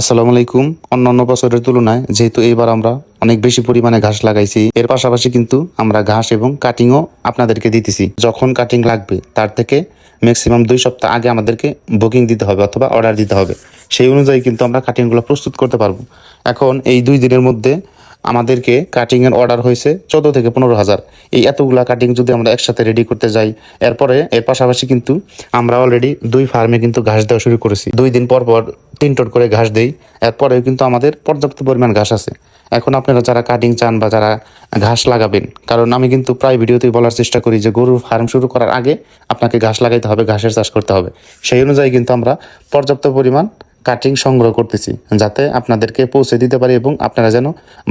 আসসালামু আলাইকুম। অন্যান্য বছরের তুলনায় যেহেতু এইবার আমরা অনেক বেশি পরিমাণে ঘাস লাগাইছি, এর পাশাপাশি কিন্তু আমরা ঘাস এবং কাটিংও আপনাদেরকে দিতেছি। যখন কাটিং লাগবে, তার থেকে ম্যাক্সিমাম দুই সপ্তাহ আগে আমাদেরকে বুকিং দিতে হবে অথবা অর্ডার দিতে হবে। সেই অনুযায়ী কিন্তু আমরা কাটিংগুলো প্রস্তুত করতে পারব। এখন এই দুই দিনের মধ্যে আমাদেরকে কাটিং এর অর্ডার হয়েছে চোদ্দ থেকে পনেরো হাজার। এই এতগুলা কাটিং যদি আমরা একসাথে রেডি করতে যাই, এরপরে এর পাশাপাশি কিন্তু আমরা অলরেডি দুই ফার্মে কিন্তু ঘাস দেওয়া শুরু করেছি। দুই দিন পর পর তিন টন করে ঘাস দেই। এরপরেও কিন্তু আমাদের পর্যাপ্ত পরিমাণ ঘাস আছে। এখন আপনারা যারা কাটিং চান বা যারা ঘাস লাগাবেন, কারণ আমি কিন্তু প্রায় ভিডিওতেই বলার চেষ্টা করি যে গরুর ফার্ম শুরু করার আগে আপনাকে ঘাস লাগাইতে হবে, ঘাসের চাষ করতে হবে। সেই অনুযায়ী কিন্তু আমরা পর্যাপ্ত পরিমাণ কাটিং সংগ্রহ করতেছি, যাতে আপনাদেরকে পৌঁছে দিতে পারি এবং আপনারা যেন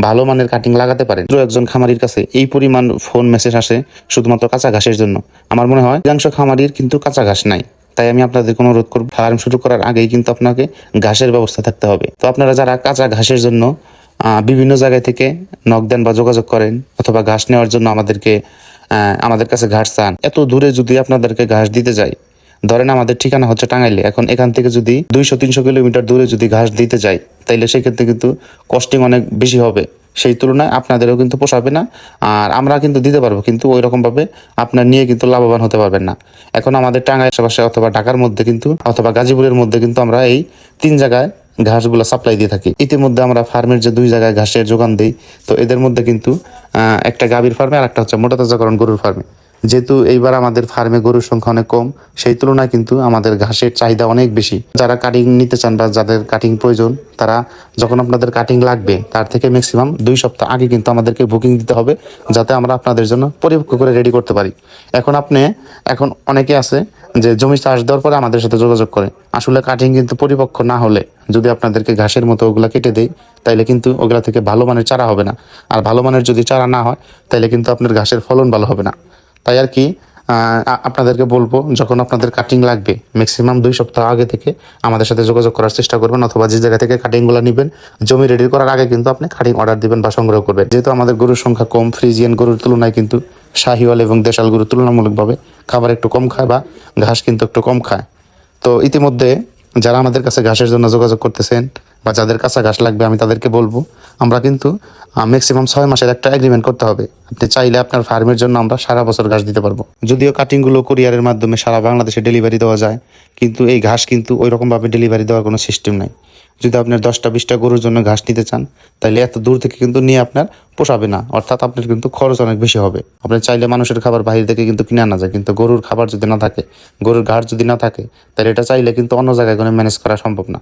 ভালো মানের কাটিং লাগাতে পারেন। দু একজন খামারির কাছে এই পরিমাণ ফোন মেসেজ আসে শুধুমাত্র কাঁচা ঘাসের জন্য। আমার মনে হয় অধিকাংশ খামারির কিন্তু কাঁচা ঘাস নাই। তাই আমি আপনাদেরকে অনুরোধ করব। ফার্ম শুরু করার আগেই কিন্তু আপনাকে ঘাসের ব্যবস্থা থাকতে হবে। তো আপনারা যারা কাঁচা ঘাসের জন্য বিভিন্ন জায়গায় থেকে নক দেন বা যোগাযোগ করেন অথবা ঘাস নেওয়ার জন্য আমাদেরকে আমাদের কাছে ঘাস চান, এত দূরে যদি আপনাদেরকে ঘাস দিতে যাই, ধরেন আমাদের ঠিকানা হচ্ছে টাঙ্গাইলে, এখন এখান থেকে যদি দুইশো, তিনশো কিলোমিটার দূরে যদি ঘাস দিতে যাই, তাইলে সেক্ষেত্রে কিন্তু কস্টিং অনেক বেশি হবে। সেই তুলনায় আপনাদেরও কিন্তু পোষাবে না, আর আমরা কিন্তু দিতে পারব, কিন্তু ওই রকমভাবে আপনার নিয়ে কিন্তু লাভবান হতে পারবেন না। এখন আমাদের টাঙ্গাই আশেপাশে অথবা ঢাকার মধ্যে কিন্তু, অথবা গাজীপুরের মধ্যে কিন্তু আমরা এই তিন জায়গায় ঘাসগুলো সাপ্লাই দিয়ে থাকি। ইতিমধ্যে আমরা ফার্মের যে দুই জায়গায় ঘাসের যোগান দিই, তো এদের মধ্যে কিন্তু একটা গাভীর ফার্মে আর একটা হচ্ছে মোটা তাজাকরণ গরুর ফার্মে। যেহেতু এইবার আমাদের ফার্মে গরুর সংখ্যা অনেক কম, সেই তুলনায় কিন্তু আমাদের ঘাসের চাহিদা অনেক বেশি। যারা কাটিং নিতে চান বা যাদের কাটিং প্রয়োজন, তারা যখন আপনাদের কাটিং লাগবে, তার থেকে ম্যাক্সিমাম দুই সপ্তাহ আগে কিন্তু আমাদেরকে বুকিং দিতে হবে, যাতে আমরা আপনাদের জন্য পরিপক্ক করে রেডি করতে পারি। এখন আপনি, এখন অনেকে আছে যে জমি চাষ দেওয়ার পরে আমাদের সাথে যোগাযোগ করে। আসলে কাটিং কিন্তু পরিপক্ক না হলে, যদি আপনাদেরকে ঘাসের মতো ওগুলা কেটে দেয় তাইলে কিন্তু ওগুলা থেকে ভালো মানের চারা হবে না। আর ভালো মানের যদি চারা না হয়, তাইলে কিন্তু আপনার ঘাসের ফলন ভালো হবে না। তাই আর কি আপনাদেরকে বলব, যখন আপনাদের কাটিং লাগবে ম্যাক্সিমাম দুই সপ্তাহ আগে থেকে আমাদের সাথে যোগাযোগ করার চেষ্টা করবেন, অথবা যে জায়গা থেকে কাটিংগুলো নেবেন, জমি রেডি করার আগে কিন্তু আপনি কাটিং অর্ডার দিবেন বা সংগ্রহ করবেন। যেহেতু আমাদের গরুর সংখ্যা কম, ফ্রিজিয়ান গরুর তুলনায় কিন্তু শাহিওয়াল এবং দেশাল গরু তুলনামূলকভাবে খাবার একটু কম খায় বা ঘাস কিন্তু একটু কম খায়। তো ইতিমধ্যে যারা আমাদের কাছে ঘাসের জন্য যোগাযোগ করতেছেন বা যাদের কাছে ঘাস লাগবে, আমি তাদেরকে বলব আমরা কিন্তু ম্যাক্সিমাম ছয় মাসের একটা এগ্রিমেন্ট করতে হবে। আপনি চাইলে আপনার ফার্মের জন্য আমরা সারা বছর ঘাস দিতে পারব। যদিও কাটিংগুলো কুরিয়ারের মাধ্যমে সারা বাংলাদেশে ডেলিভারি দেওয়া যায়, কিন্তু এই ঘাস কিন্তু ওই রকমভাবে ডেলিভারি দেওয়ার কোনো সিস্টেম নাই। যদি আপনার দশটা, বিশটা গরুর জন্য ঘাস নিতে চান তাহলে এত দূর থেকে কিন্তু নিয়ে আপনার পোষাবে না। অর্থাৎ আপনার কিন্তু খরচ অনেক বেশি হবে। আপনি চাইলে মানুষের খাবার বাইরে থেকে কিন্তু কিনে আনা যায়, কিন্তু গরুর খাবার যদি না থাকে, গরুর ঘাস যদি না থাকে তাহলে এটা চাইলে কিন্তু অন্য জায়গায় কোনো ম্যানেজ করা সম্ভব না।